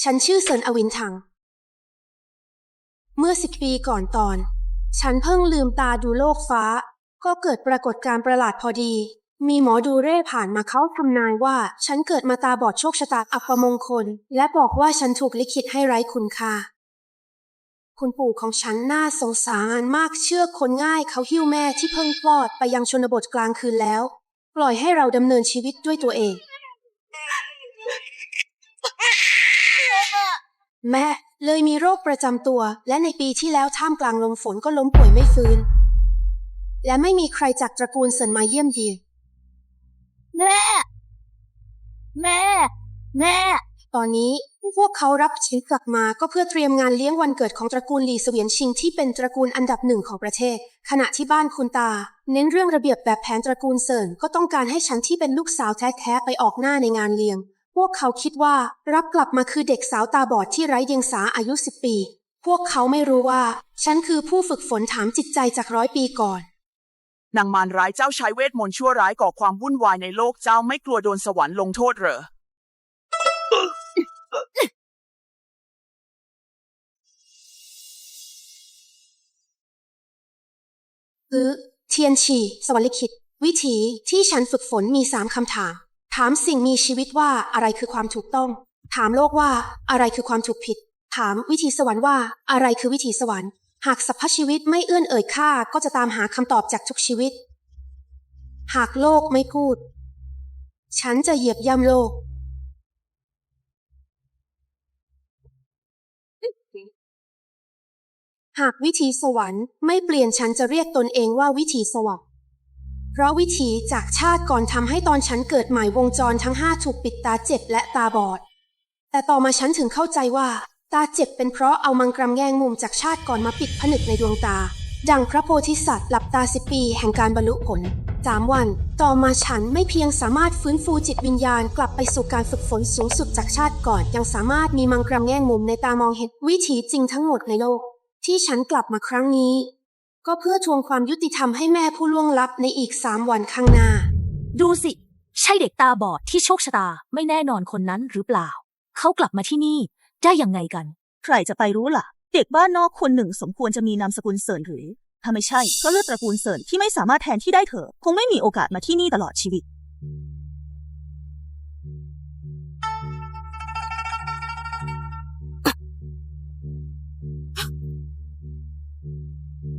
ฉันชื่อเซินอวินทัง เมื่อสิบปีก่อนตอน ฉันเพิ่งลืมตาดูโลกฟ้า ก็เกิดปรากฏการณ์ประหลาดพอดี มีหมอดูเร่ผ่านมาเขาทำนายว่า ฉันเกิดมาตาบอดโชคชะตาอัปมงคล และบอกว่าฉันถูกลิขิตให้ไร้คุณค่า คุณปู่ของฉันน่าสงสารมากเชื่อคนง่ายเขาหิ้วแม่ที่เพิ่งคลอดไปยังชนบทกลางคืนแล้ว ปล่อยให้เราดำเนินชีวิตด้วยตัวเอง แม่เลยมีโรคประจำตัว และในปีที่แล้วท่ามกลางลมฝนก็ล้มป่วยไม่ฟื้น และไม่มีใครจากตระกูลเซินมาเยี่ยมเยียนแม่ แม่ แม่ ตอนนี้พวกเขารับฉันกลับมาก็เพื่อเตรียมงานเลี้ยงวันเกิดของตระกูลหลีเสวียนชิงที่เป็นตระกูลอันดับหนึ่งของประเทศ ขณะที่บ้านคุณตา เน้นเรื่องระเบียบแบบแผนตระกูลเซินก็ต้องการให้ฉันที่เป็นลูกสาวแท้ๆไปออกหน้าในงานเลี้ยง พวกเขาคิดว่ารับกลับมาคือเด็กสาวตาบอดที่ไร้เดียงสาอายุสิบปี พวกเขาไม่รู้ว่า ฉันคือผู้ฝึกฝนถามจิตใจจากร้อยปีก่อน นางมารร้ายเจ้าใช้เวทมนต์ชั่วร้ายก่อความวุ่นวายในโลกเจ้าไม่กลัวโดนสวรรค์ลงโทษเหรอ คือ เทียนฉีสวรรค์ลิขิต วิถีที่ฉันฝึกฝนมีสามคำถาม ถามสิ่งมีชีวิตว่าอะไรคือความถูกต้อง ถามโลกว่าอะไรคือความถูกผิด ถามวิธีสวรรค์ว่าอะไรคือวิถีสวรรค์ หากสรรพชีวิตไม่เอื้อนเอ่ยค่าก็จะตามหาคำตอบจากทุกชีวิต หากโลกไม่พูด ฉันจะเหยียบย่ำโลก หากวิถีสวรรค์ไม่เปลี่ยนฉันจะเรียกตนเองว่าวิถีสวรรค์ เพราะวิถีจากชาติก่อนทำให้ตอนฉันเกิดใหม่วงจรทั้งห้าถูกปิดตาเจ็บและตาบอด แต่ต่อมาฉันถึงเข้าใจว่า ตาเจ็บเป็นเพราะเอามังกรแง่งมุมจากชาติก่อนมาปิดผนึกในดวงตา ดังพระโพธิสัตว์หลับตาสิบปี แห่งการบรรลุผลสามวัน ต่อมาฉันไม่เพียงสามารถฟื้นฟูจิตวิญญาณกลับไปสู่การฝึกฝนสูงสุดจากชาติก่อน ยังสามารถมีมังกรแง่งมุมในตามองเห็นวิถีจริงทั้งหมดในโลก ที่ฉันกลับมาครั้งนี้ ก็เพื่อทวงความยุติธรรมให้แม่ผู้ล่วงลับในอีกสามวันข้างหน้า ดูสิ ใช่เด็กตาบอดที่โชคชะตาไม่แน่นอนคนนั้นหรือเปล่า เขากลับมาที่นี่ได้ยังไงกัน ใครจะไปรู้ล่ะ เด็กบ้านนอกคนหนึ่งสมควรจะมีนามสกุลเสิร์นหรือ ถ้าไม่ใช่ ก็เลือกตระกูลเสิร์นที่ไม่สามารถแทนที่ได้เถอะ คงไม่มีโอกาสมาที่นี่ตลอดชีวิต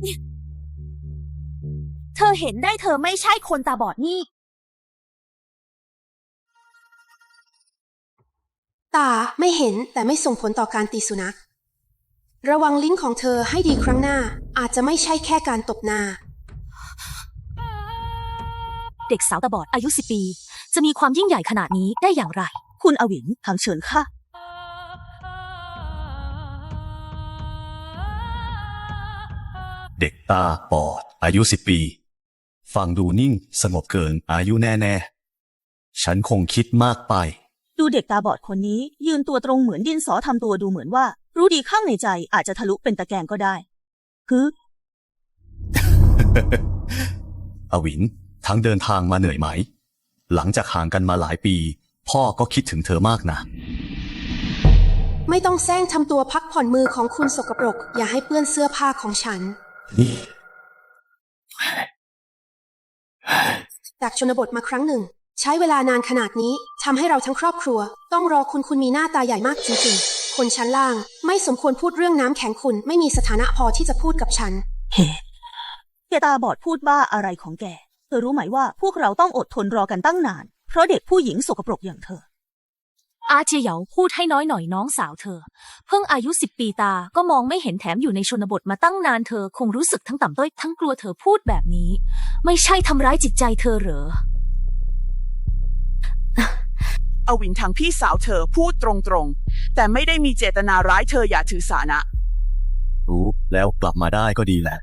เธอ เห็นได้เธอไม่ใช่คนตาบอดนี่ ตาไม่เห็นแต่ไม่ส่งผลต่อการตีสุนัข ระวังลิ้นของเธอให้ดีครั้งหน้า อาจจะไม่ใช่แค่การตบหน้า เด็กสาวตาบอดอายุสิบปี จะมีความยิ่งใหญ่ขนาดนี้ได้อย่างไร คุณอวินทางเชิญค่ะเด็กตาบอดอายุสิบปี ฟังดูนิ่งสงบเกินอายุแน่ๆ ฉันคงคิดมากไป ดูเด็กตาบอดคนนี้ ยืนตัวตรงเหมือนดินสอทำตัวดูเหมือนว่า รู้ดีข้างในใจอาจจะทะลุเป็นตะแกรงก็ได้ คือ อวิน ทั้งเดินทางมาเหนื่อยไหม หลังจากห่างกันมาหลายปี พ่อก็คิดถึงเธอมากนะ ไม่ต้องแซงทำตัวพักผ่อนมือของคุณสกปรก อย่าให้เปื้อนเสื้อผ้าของฉัน นี่ จากชนบทมาครั้งหนึ่ง ใช้เวลานานขนาดนี้ทำให้เราทั้งครอบครัว ต้องรอคุณคุณมีหน้าตาใหญ่มากจริงๆ คนชั้นล่าง ไม่สมควรพูดเรื่องน้ำแข็งคุณไม่มีสถานะพอที่จะพูดกับฉัน เฮ้แกตาบอดพูดบ้าอะไรของแก เธอรู้ไหมว่าพวกเราต้องอดทนรอกันตั้งนาน เพราะเด็กผู้หญิงสกปรกอย่างเธอ อาเจียเหยาพูดให้น้อยหน่อยน้องสาวเธอ เพิ่งอายุสิบปีตาก็มองไม่เห็นแถมอยู่ในชนบทมาตั้งนานเธอคงรู้สึกทั้งต่ำต้อยทั้งกลัวเธอพูดแบบนี้ ไม่ใช่ทำร้ายจิตใจเธอเหรออวินทางพี่สาวเธอพูดตรงๆ แต่ไม่ได้มีเจตนาร้ายเธออย่าถือสานะ รู้แล้วกลับมาได้ก็ดีแหละ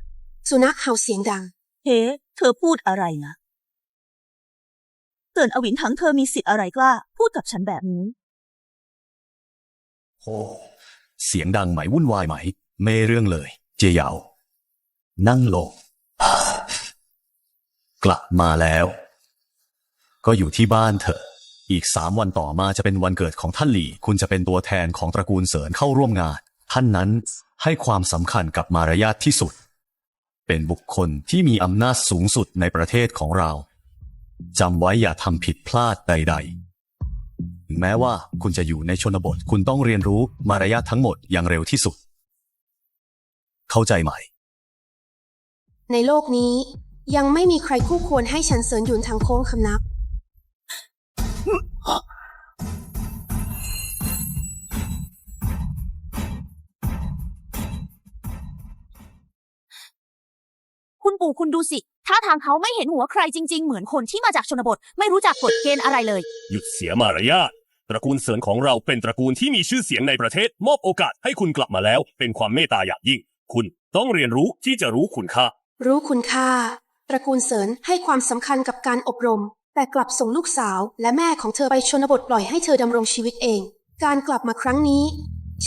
สุนัขเห่าเสียงดัง เฮ้ เธอพูดอะไรนะเตือนอวินถังเธอมีสิทธิ์อะไรกล้า พูดกับฉันแบบนี้ โอ้เสียงดังไหมวุ่นวายไหม ไม่เรื่องเลย เจียเหยานั่งลงกลับมาแล้ว ก็อยู่ที่บ้านเถอะ อีกสามวันต่อมาจะเป็นวันเกิดของท่านหลี่ คุณจะเป็นตัวแทนของตระกูลเสริญเข้าร่วมงาน ท่านนั้นให้ความสำคัญกับมารยาทที่สุด เป็นบุคคลที่มีอำนาจสูงสุดในประเทศของเราจำไว้อย่าทำผิดพลาดใด ๆ แม้ว่าคุณจะอยู่ในชนบท คุณต้องเรียนรู้มารยาททั้งหมดอย่างเร็วที่สุด เข้าใจไหม ในโลกนี้ ยังไม่มีใครคู่ควรให้ฉันเสริญหยุนทางโค้งคำนับ คุณปู่คุณดูสิ ท่าทางเขาไม่เห็นหัวใครจริง ๆ เหมือนคนที่มาจากชนบท ไม่รู้จักกฎเกณฑ์อะไรเลย หยุดเสียมารยาท ตระกูลเสินของเราเป็นตระกูลที่มีชื่อเสียงในประเทศ มอบโอกาสให้คุณกลับมาแล้ว เป็นความเมตตาอย่างยิ่ง คุณต้องเรียนรู้ที่จะรู้คุณค่า รู้คุณค่า ตระกูลเสริญให้ความสำคัญกับการอบรม แต่กลับส่งลูกสาวและแม่ของเธอไปชนบทปล่อยให้เธอดำรงชีวิตเอง การกลับมาครั้งนี้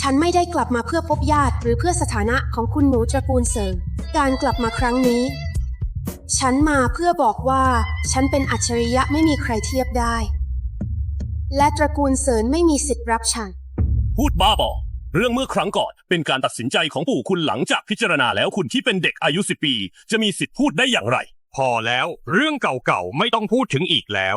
ฉันไม่ได้กลับมาเพื่อพบญาติหรือเพื่อสถานะของคุณหนูตระกูลเสริญการกลับมาครั้งนี้ ฉันมาเพื่อบอกว่า ฉันเป็นอัจฉริยะไม่มีใครเทียบได้ และตระกูลเสริญไม่มีสิทธิ์รับฉัน พูดบ้าบอ เรื่องเมื่อครั้งก่อนเป็นการตัดสินใจของปู่คุณหลังจากพิจารณาแล้วคุณที่เป็นเด็กอายุสิปี จะมีสิทธิ์พูดได้อย่างไร พอแล้วเรื่องเก่าๆไม่ต้องพูดถึงอีกแล้ว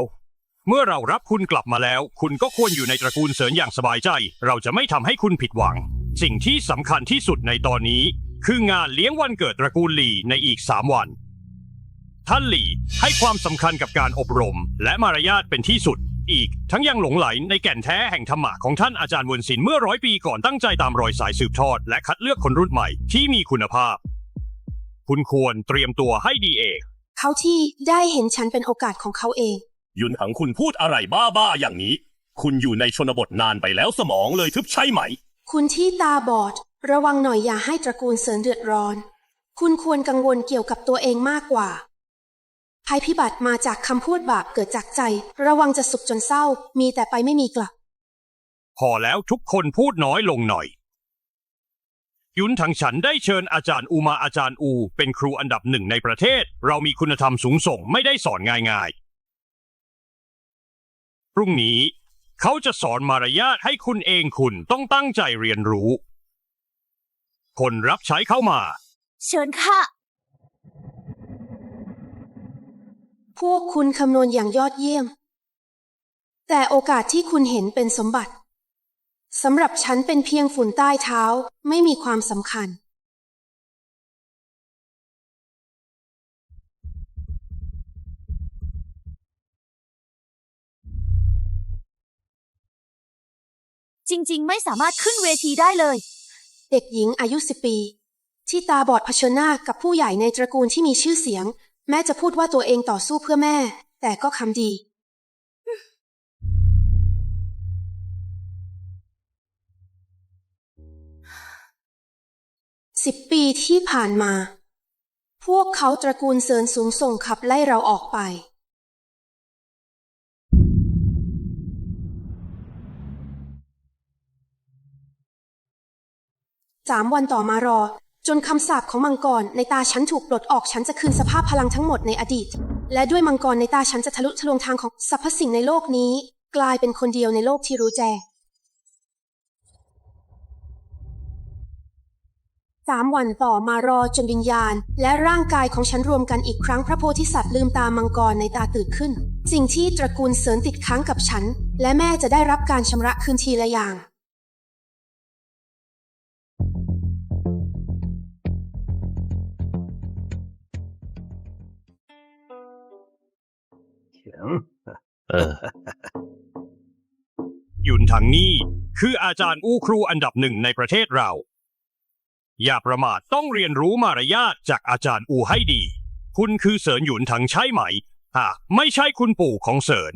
เมื่อเรารับคุณกลับมาแล้ว คุณก็ควรอยู่ในตระกูลเสริญอย่างสบายใจ เราจะไม่ทำให้คุณผิดหวัง สิ่งที่สำคัญที่สุดในตอนนี้ คืองานเลี้ยงวันเกิดตระกูลหลี่ในอีกสามวัน ท่านหลี่ให้ความสำคัญกับการอบรม และมารยาทเป็นที่สุด อีก ทั้งยังหลงไหลในแก่นแท้แห่งธรรมะของท่านอาจารย์วนศิลป์เมื่อร้อยปีก่อนตั้งใจตามรอยสายสืบทอด และคัดเลือกคนรุ่นใหม่ที่มีคุณภาพ คุณควรเตรียมตัวให้ดีเองเขาที่ได้เห็นฉันเป็นโอกาสของเขาเอง ยุนหังคุณพูดอะไรบ้าๆอย่างนี้ คุณอยู่ในชนบทนานไปแล้วสมองเลยทึบใช่ไหม คุณที่ตาบอด ระวังหน่อยอย่าให้ตระกูลเสริญเดือดร้อน คุณควรกังวลเกี่ยวกับตัวเองมากกว่า ภัยพิบัติมาจากคำพูดบาปเกิดจากใจ ระวังจะสุขจนเศร้า มีแต่ไปไม่มีกลับ พอแล้วทุกคนพูดน้อยลงหน่อย ยุนทางฉันได้เชิญอาจารย์อูมาอาจารย์อู เป็นครูอันดับหนึ่งในประเทศ เรามีคุณธรรมสูงส่งไม่ได้สอนง่ายๆพรุ่งนี้ เขาจะสอนมารยาทให้คุณเองคุณต้องตั้งใจเรียนรู้ คนรับใช้เข้ามา เชิญค่ะ พวกคุณคำนวณอย่างยอดเยี่ยม แต่โอกาสที่คุณเห็นเป็นสมบัติสำหรับฉันเป็นเพียงฝุ่นใต้เท้าไม่มีความสำคัญ จริงๆ ไม่สามารถขึ้นเวทีได้เลย เด็กหญิงอายุสิบปี ที่ตาบอดเผชิญหน้ากับผู้ใหญ่ในตระกูลที่มีชื่อเสียง แม้จะพูดว่าตัวเองต่อสู้เพื่อแม่ แต่ก็คำดี สิบปีที่ผ่านมา พวกเขาตระกูลเสริญสูงส่งขับไล่เราออกไปสามวันต่อมารอ จนคำสาปของมังกรในตาฉันถูกปลดออกฉันจะคืนสภาพพลังทั้งหมดในอดีต และด้วยมังกรในตาฉันจะทะลุทะลวงทางของสรรพสิ่งในโลกนี้ กลายเป็นคนเดียวในโลกที่รู้แจ้งสามวันต่อมารอจนวิญญาณ และร่างกายของฉันรวมกันอีกครั้งพระโพธิสัตว์ลืมตามังกรในตาตื่นขึ้น สิ่งที่ตระกูลเสริญติดค้างกับฉัน และแม่จะได้รับการชำระคืนทีละอย่าง เออ หยุนทางนี้คืออาจารย์อู้ครูอันดับหนึ่งในประเทศเรา อย่าประมาทต้องเรียนรู้มารยาทจากอาจารย์อูให้ดี คุณคือเสริญหยุนทางใช่ไหมหากไม่ใช่คุณปู่ของเสริญ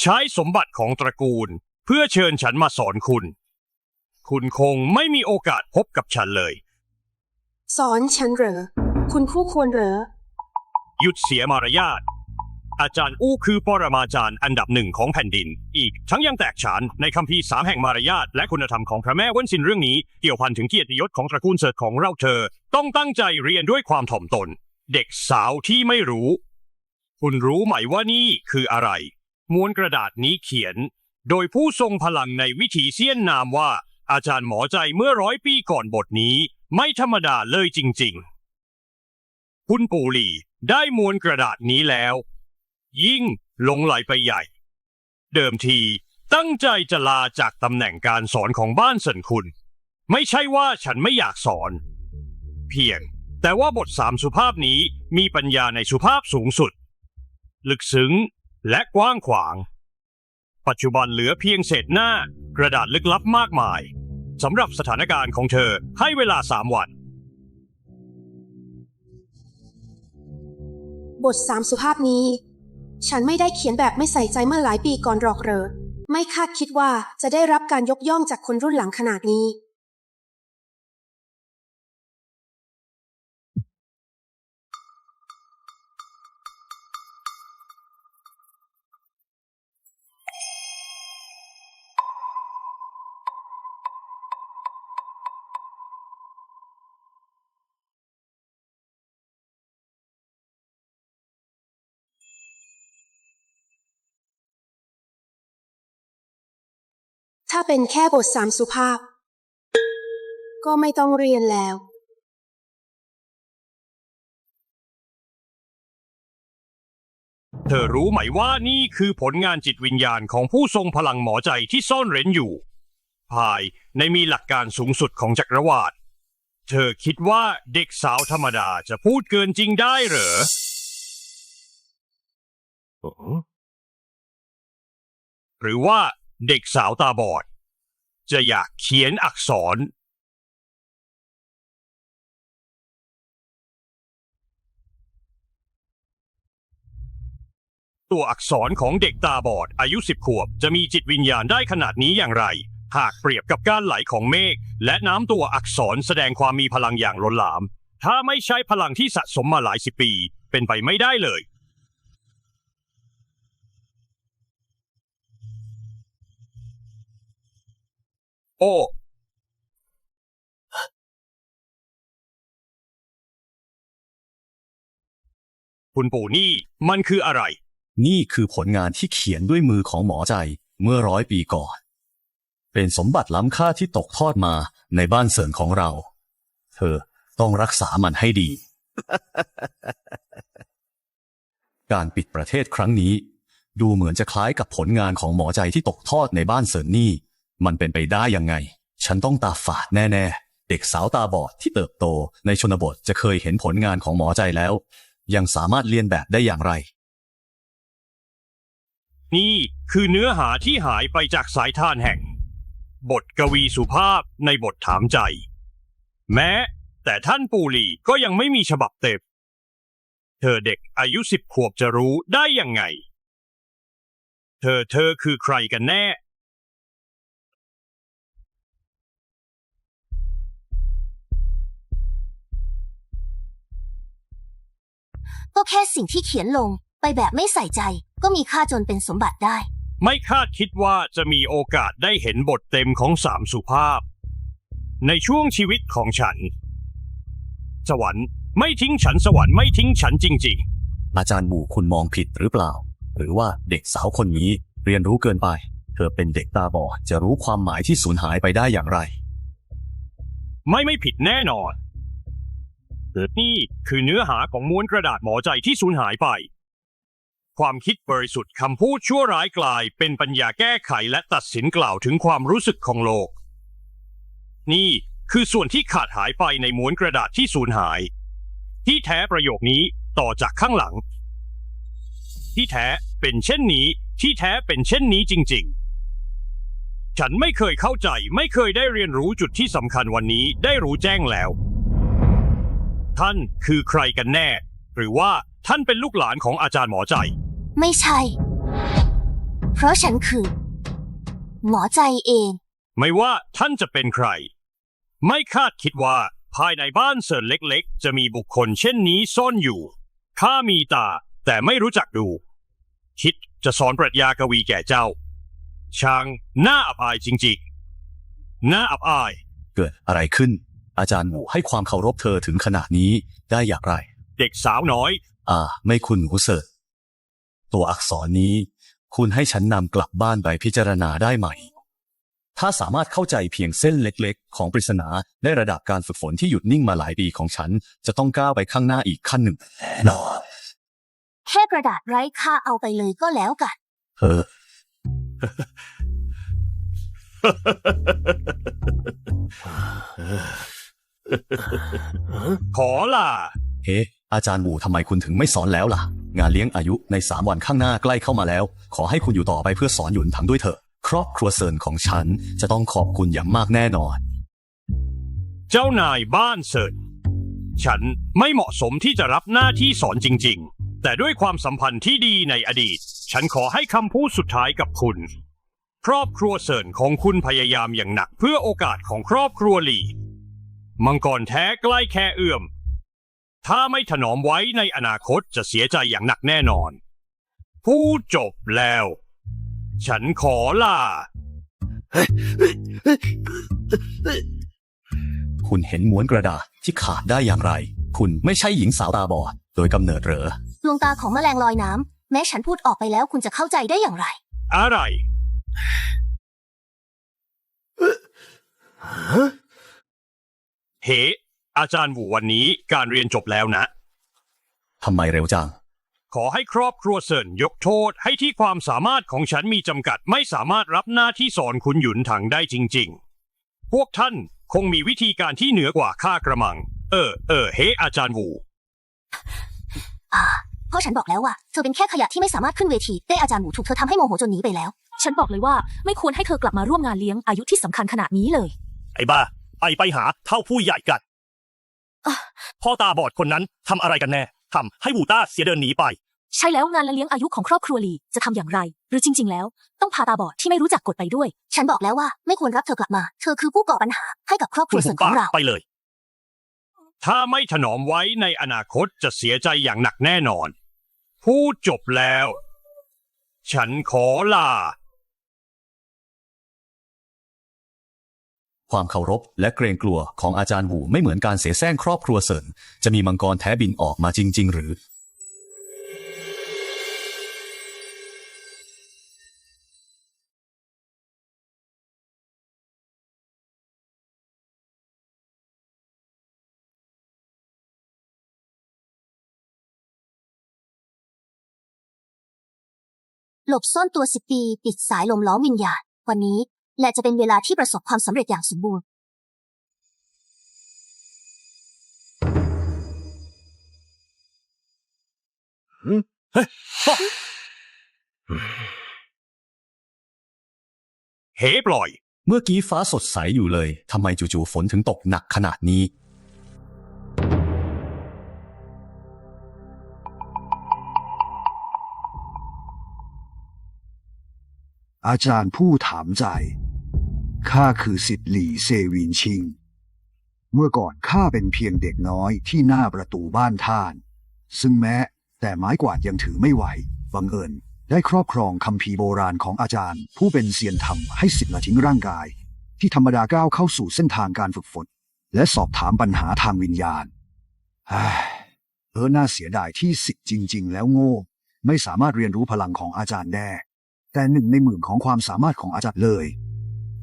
ใช้สมบัติของตระกูล เพื่อเชิญฉันมาสอนคุณ คุณคงไม่มีโอกาสพบกับฉันเลย สอนฉันเหรอ คุณคู่ควรเหรอ หยุดเสียมารยาท อาจารย์อู้คือปรมาจารย์อันดับหนึ่งของแผ่นดิน อีกทั้งยังแตกฉานในคัมภีร์สามแห่งมารยาทและคุณธรรมของพระแม่เว้นสินเรื่องนี้เกี่ยวพันถึงเกียรติยศของตระกูลเสิร์ชของเราเธอ ต้องตั้งใจเรียนด้วยความถ่อมตน เด็กสาวที่ไม่รู้ คุณรู้ไหมว่านี่คืออะไร ม้วนกระดาษนี้เขียน โดยผู้ทรงพลังในวิถีเซียนนามว่า อาจารย์หมอใจเมื่อร้อยปีก่อนบทนี้ ไม่ธรรมดาเลยจริง ๆ คุณปู่หลี่ได้ม้วนกระดาษนี้แล้ว ยิ่งหลงไหลไปใหญ่ เดิมทีตั้งใจจะลาจากตำแหน่งการสอนของบ้านเสินคุณ ไม่ใช่ว่าฉันไม่อยากสอน เพียง แต่ว่าบทสามสุภาพนี้มีปัญญาในสุภาพสูงสุด ลึกซึ้งและกว้างขวาง ปัจจุบันเหลือเพียงเศษหน้ากระดาษลึกลับมากมายสำหรับสถานการณ์ของเธอให้เวลาสามวัน บทสามสุภาพนี้ ฉันไม่ได้เขียนแบบไม่ใส่ใจเมื่อหลายปีก่อนหรอกเหรอ ไม่คาดคิดว่าจะได้รับการยกย่องจากคนรุ่นหลังขนาดนี้ ถ้าเป็นแค่บทสามสุภาพ ก็ไม่ต้องเรียนแล้ว เธอรู้ไหมว่านี่คือผลงานจิตวิญญาณของผู้ทรงพลังหมอใจที่ซ่อนเร้นอยู่ ภายในมีหลักการสูงสุดของจักรวาลเธอคิดว่าเด็กสาวธรรมดาจะพูดเกินจริงได้เหรอเออหรือว่า เด็กสาวตาบอด จะอยากเขียนอักษร ตัวอักษรของเด็กตาบอดอายุสิบขวบ จะมีจิตวิญญาณได้ขนาดนี้อย่างไร หากเปรียบกับการไหลของเมฆและน้ำตัวอักษรแสดงความมีพลังอย่างล้นหลาม ถ้าไม่ใช้พลังที่สะสมมาหลายสิบปี เป็นไปไม่ได้เลย อ้ คุณปู่นี่มันคืออะไร นี่คือผลงานที่เขียนด้วยมือของหมอใจเมื่อร้อยปีก่อน เป็นสมบัติล้ำค่าที่ตกทอดมาในบ้านเสริญของเรา เธอต้องรักษามันให้ดี การปิดประเทศครั้งนี้ ดูเหมือนจะคล้ายกับผลงานของหมอใจที่ตกทอดในบ้านเสริญนี่ มันเป็นไปได้ยังไง ฉันต้องตาฝาดแน่ ๆ เด็กสาวตาบอดที่เติบโตในชนบทจะเคยเห็นผลงานของหมอใจแล้ว ยังสามารถเรียนแบบได้อย่างไร นี่คือเนื้อหาที่หายไปจากสายทานแห่ง บทกวีสุภาพในบทถามใจ แม้ แต่ท่านปูหลีก็ยังไม่มีฉบับเต็มเธอเด็กอายุสิบขวบจะรู้ได้ยังไง เธอเธอคือใครกันแน่ ก็แค่สิ่งที่เขียนลงไปแบบไม่ใส่ใจ ก็มีค่าจนเป็นสมบัติได้ ไม่คาดคิดว่าจะมีโอกาสได้เห็นบทเต็มของสามสุภาพ ในช่วงชีวิตของฉัน สวรรค์ไม่ทิ้งฉันสวรรค์ไม่ทิ้งฉันจริง อาจารย์หมู่คุณมองผิดหรือเปล่า หรือว่าเด็กสาวคนนี้เรียนรู้เกินไป เธอเป็นเด็กตาบอดจะรู้ความหมายที่สูญหายไปได้อย่างไร ๆ ไม่ไม่ผิดแน่นอน นี่คือเนื้อหาของม้วนกระดาษหมอใจที่สูญหายไป ความคิดบริสุทธิ์คำพูดชั่วร้ายกลาย เป็นปัญญาแก้ไขและตัดสินกล่าวถึงความรู้สึกของโลก นี่คือส่วนที่ขาดหายไปในม้วนกระดาษที่สูญหาย ที่แท้ประโยคนี้ต่อจากข้างหลัง ที่แท้เป็นเช่นนี้ ที่แท้เป็นเช่นนี้จริง ๆฉันไม่เคยเข้าใจไม่เคยได้เรียนรู้จุดที่สำคัญวันนี้ได้รู้แจ้งแล้ว ท่านคือใครกันแน่ หรือว่าท่านเป็นลูกหลานของอาจารย์หมอใจ ไม่ใช่ เพราะฉันคือ หมอใจเอง ไม่ว่าท่านจะเป็นใคร ไม่คาดคิดว่าภายในบ้านเสิร์นเล็กๆ จะมีบุคคลเช่นนี้ซ่อนอยู่ ข้ามีตาแต่ไม่รู้จักดู คิดจะสอนปรัชญากวีแก่เจ้า ช่างน่าอับอายจริงๆ น่าอับอาย เกิดอะไรขึ้น อาจารย์หมู่ให้ความเคารพเธอถึงขนาดนี้ได้อย่างไร เด็กสาวน้อย อ่า ไม่คุณหนูเสิร์ชตัวอักษรนี้ คุณให้ฉันนำกลับบ้านไปพิจารณาได้ไหม ถ้าสามารถเข้าใจเพียงเส้นเล็กๆ ของปริศนาในระดับการฝึกฝนที่หยุดนิ่งมาหลายปีของฉัน จะต้องก้าวไปข้างหน้าอีกขั้นหนึ่งแน่นอนแค่กระดาษไร้ค่าเอาไปเลยก็แล้วกันเฮ้อ ขอล่ะ เอ๊ะ อาจารย์หมู่ทำไมคุณถึงไม่สอนแล้วล่ะ งานเลี้ยงอายุในสามวันข้างหน้าใกล้เข้ามาแล้ว ขอให้คุณอยู่ต่อไปเพื่อสอนหยุนถังด้วยเถอะ ครอบครัวเซินของฉันจะต้องขอบคุณอย่างมากแน่นอน เจ้านายบ้านเสิร์ชฉันไม่เหมาะสมที่จะรับหน้าที่สอนจริง ๆ แต่ด้วยความสัมพันธ์ที่ดีในอดีต ฉันขอให้คำพูดสุดท้ายกับคุณ ครอบครัวเสิร์นของคุณพยายามอย่างหนักเพื่อโอกาสของครอบครัวหลี่ มังกรแท้ใกล้แค่เอื้อม ถ้าไม่ถนอมไว้ในอนาคตจะเสียใจอย่างหนักแน่นอนพูดจบแล้ว ฉันขอลา คุณเห็นม้วนกระดาษที่ขาดได้อย่างไร คุณไม่ใช่หญิงสาวตาบอดโดยกำเนิดเหรอ ดวงตาของแมลงลอยน้ำ แม้ฉันพูดออกไปแล้วคุณจะเข้าใจได้อย่างไร อะไร เฮ้อาจารย์หวูวันนี้การเรียนจบแล้วนะ ทำไมเร็วจัง ขอให้ครอบครัวเซินยกโทษให้ที่ความสามารถของฉันมีจำกัดไม่สามารถรับหน้าที่สอนคุณหยุนถังได้จริง ๆ พวกท่านคงมีวิธีการที่เหนือกว่าข้ากระมัง เออ เออ เฮ้อาจารย์หวู อ่าเพราะฉันบอกแล้วว่าเธอเป็นแค่ขยะที่ไม่สามารถขึ้นเวทีได้อาจารย์หมูถูกเธอทำให้โมโหจนหนีไปแล้ว ฉันบอกเลยว่าไม่ควรให้เธอกลับมาร่วมงานเลี้ยงอายุที่สำคัญขนาดนี้เลย ไอ้บ้า ไอไปหาเท่าผู้ใหญ่กันอะพ่อตาบอดคนนั้นทำอะไรกันแน่ทำให้บูต้าเสียเดินหนีไป ใช่แล้วงานเลี้ยงอายุของครอบครัวลีจะทำอย่างไร หรือจริง ๆ แล้ว ต้องพาตาบอดที่ไม่รู้จักกฎไปด้วย ฉันบอกแล้วว่าไม่ควรรับเธอกลับมา เธอคือผู้ก่อปัญหาให้กับครอบคคุรัณวหุเสิบนขปาอกงเรา ไปเลย ถ้าไม่ถนอมไว้ในอนาคตจะเสียใจอย่างหนักแน่นอน พูดจบแล้ว ฉันขอลา ความเคารพและเกรงกลัวของอาจารย์หูไม่เหมือนการเสแสร้งครอบครัวเซินจะมีมังกรแท้บินออกมาจริง ๆ หรือ หลบซ่อนตัวสิบปี ปิดสายลมล้อมวิญญาณ วันนี้ และจะเป็นเวลาที่ประสบความสำเร็จอย่างสมบูรณ์ เฮ้ปล่อย เมื่อกี้ฟ้าสดใสอยู่เลย ทำไมจู่ๆฝนถึงตกหนักขนาดนี้ อาจารย์ผู้ถามใจ ข้าคือสิทธิ์หลี่เซวินชิง เมื่อก่อนข้าเป็นเพียงเด็กน้อยที่หน้าประตูบ้านท่าน ซึ่งแม้แต่ไม้กวาดยังถือไม่ไหว บังเอิญได้ครอบครองคำพีโบราณของอาจารย์ ผู้เป็นเซียนธรรมให้สิทธิ์ละทิ้งร่างกาย ที่ธรรมดาก้าวเข้าสู่เส้นทางการฝึกฝนและสอบถามปัญหาทางวิญญาณเออน่าเสียดายที่สิทธิ์จริง ๆ แล้วโง่ ไม่สามารถเรียนรู้พลังของอาจารย์ได้แต่หนึ่งในหมื่นของความสามารถของอาจารย์เลย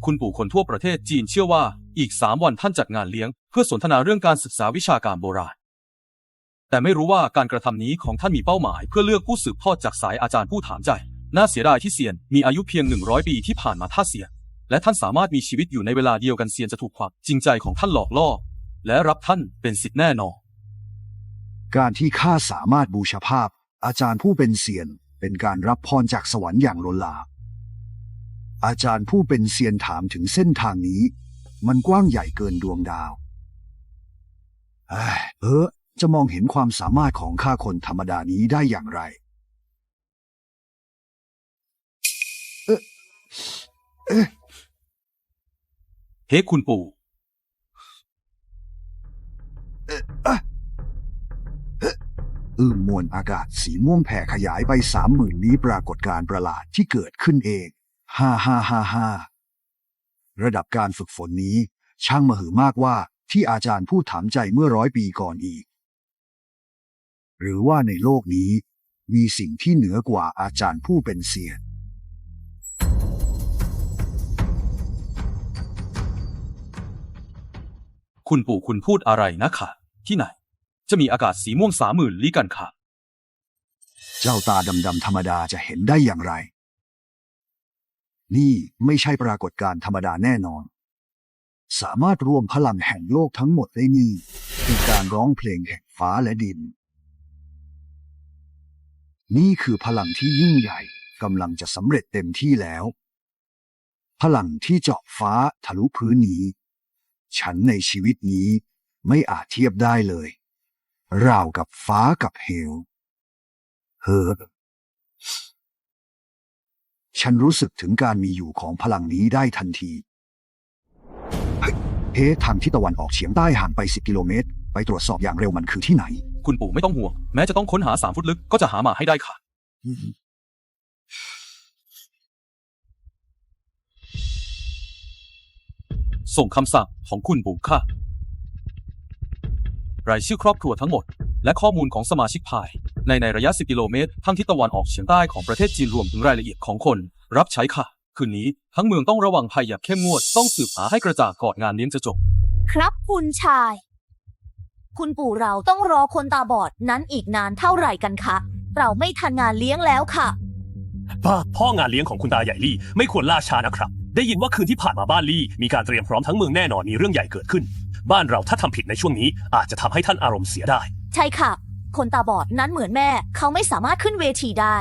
คุณปู่คนทั่วประเทศจีนเชื่อว่าอีกสามวันท่านจัดงานเลี้ยง เพื่อสนทนาเรื่องการศึกษาวิชาการโบราณ แต่ไม่รู้ว่าการกระทำนี้ของท่านมีเป้าหมาย เพื่อเลือกผู้สืบทอดจากสายอาจารย์ผู้ถามใจ น่าเสียดายที่เซียนมีอายุเพียงหนึ่งร้อยปีที่ผ่านมาท่าเสีย และท่านสามารถมีชีวิตอยู่ในเวลาเดียวกันเซียนจะถูกความจริงใจของท่านหลอกล่อ และรับท่านเป็นสิทธิแน่นอน การที่ข้าสามารถบูชาภาพ อาจารย์ผู้เป็นเซียน เป็นการรับพรจากสวรรค์อย่างล้นหลาม อาจารย์ผู้เป็นเซียนถามถึงเส้นทางนี้ มันกว้างใหญ่เกินดวงดาว เอ้ยเออจะมองเห็นความสามารถของข้าคนธรรมดานี้ได้อย่างไรเฮ้คุณปู่อึมมวลอากาศสีม่วงแผ่ขยายไปสามหมื่นนี้ปรากฏการณ์ประหลาดที่เกิดขึ้นเอง ฮ่าฮ่าฮ่าฮ่าระดับการฝึกฝนนี้ ช่างมหือมากว่าที่อาจารย์พูดถามใจเมื่อร้อยปีก่อนอีก หรือว่าในโลกนี้ มีสิ่งที่เหนือกว่าอาจารย์ผู้เป็นเสียนคุณปู่คุณพูดอะไรนะคะที่ไหน จะมีอากาศสีม่วงสามหมื่นลี้กันค่ะ เจ้าตาดำๆธรรมดาจะเห็นได้อย่างไร นี่ไม่ใช่ปรากฏการณ์ธรรมดาแน่นอน สามารถรวมพลังแห่งโลกทั้งหมดได้นี่คือการร้องเพลงแห่งฟ้าและดิน นี่คือพลังที่ยิ่งใหญ่กำลังจะสำเร็จเต็มที่แล้ว พลังที่เจาะฟ้าทะลุพื้นนี้ ฉันในชีวิตนี้ไม่อาจเทียบได้เลย ราวกับฟ้ากับเหวเฮอ ฉันรู้สึกถึงการมีอยู่ของพลังนี้ได้ทันที เฮ้ทางที่ตะวันออกเฉียงใต้ห่างไปสิบกิโลเมตร ไปตรวจสอบอย่างเร็วมันคือที่ไหน คุณปู่ไม่ต้องห่วง แม้จะต้องค้นหาสามฟุตลึกก็จะหามาให้ได้ค่ะ ส่งคำสั่งของคุณปู่ค่ะ รายชื่อครอบครัวทั้งหมด และข้อมูลของสมาชิกภาย ในในระยะ 10 กิโลเมตรทางทิศตะวันออกเฉียงใต้ของประเทศจีนรวมถึงรายละเอียดของคน รับใช้ค่ะ คืนนี้ทั้งเมืองต้องระวังภัยอย่างเข้มงวดต้องสืบหาให้กระจ่างก่อนงานเลี้ยงจะจบ ครับคุณชาย คุณปู่เราต้องรอคนตาบอดนั้นอีกนานเท่าไหร่กันคะเราไม่ทันงานเลี้ยงแล้วค่ะ ป้าพ่องานเลี้ยงของคุณตาใหญ่ลี่ไม่ควรล่าช้านะครับ ได้ยินว่าคืนที่ผ่านมาบ้านลี่มีการเตรียมพร้อมทั้งเมืองแน่นอนมีเรื่องใหญ่เกิดขึ้น บ้านเราถ้าทำผิดในช่วงนี้อาจจะทำให้ท่านอารมณ์เสียได้ ใช่ค่ะ คนตาบอดนั้นเหมือนแม่ เขาไม่สามารถขึ้นเวทีได้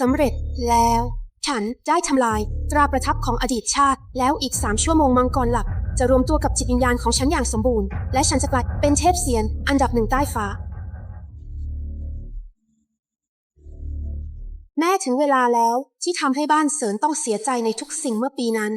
สำเร็จแล้ว ฉันได้ทำลาย ตราประทับของอดีตชาติ แล้วอีกสามชั่วโมงมังกรหลัก จะรวมตัวกับจิตวิญญาณของฉันอย่างสมบูรณ์ และฉันจะกลายเป็นเทพเซียน อันดับหนึ่งใต้ฟ้า แม่ถึงเวลาแล้วที่ทำให้บ้านเสริญต้องเสียใจในทุกสิ่งเมื่อปีนั้น